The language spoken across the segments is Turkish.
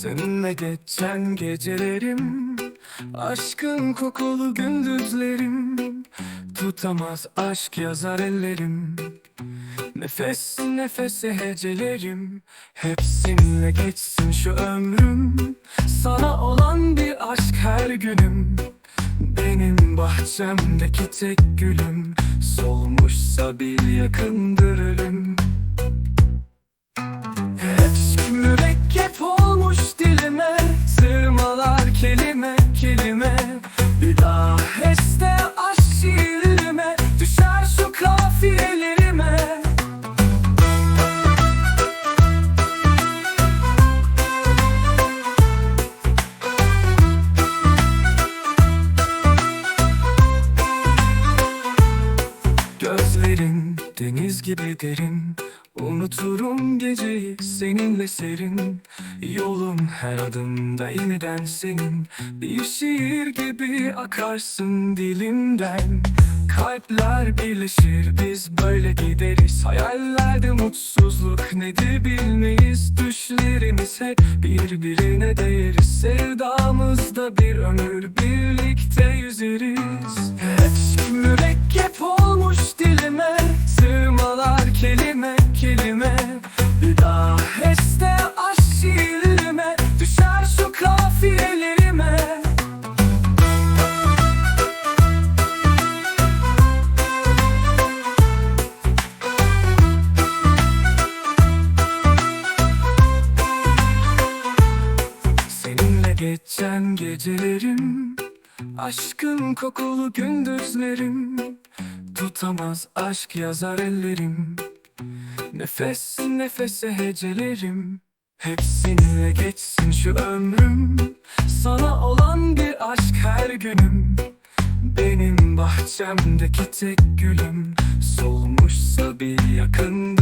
Seninle geçen gecelerim Aşkın kokulu gündüzlerim. Tutamaz aşk yazar ellerim Nefes nefese hecelerim. Hepsinle geçsin şu ömrüm Sana olan bir aşk her günüm. Benim bahçemdeki tek gülüm Solmuşsa bir yakındır ölüm kelime deniz gibi derin Unuturum geceyi seninle serin. Yolum her adımda yeniden senin. Bir şiir gibi akarsın dilimden. Kalpler birleşir biz böyle gideriz. Hayallerde mutsuzluk nedir bilmeyiz. Düşlerimiz hep birbirine değeriz. Sevdamızda bir ömür birlikte yüzeriz. Hep mürekkep geçen gecelerim Aşkın kokulu gündüzlerim. Tutamaz aşk yazar ellerim. Nefes nefese hecelerim. Hepsinle geçsin şu ömrüm. Sana olan bir aşk her günüm. Benim bahçemdeki tek gülüm. Solmuşsa bir yakındır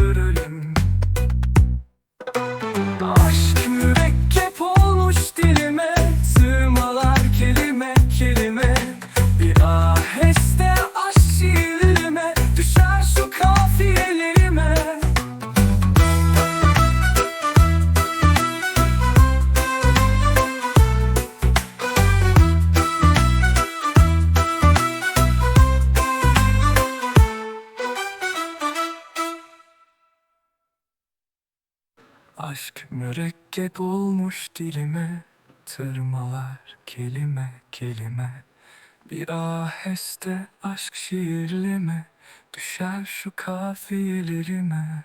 Aşk mürekkep olmuş dilime Tırmalar kelime kelime. Bir aheste aşk şiirlime Düşer şu kafiyelerime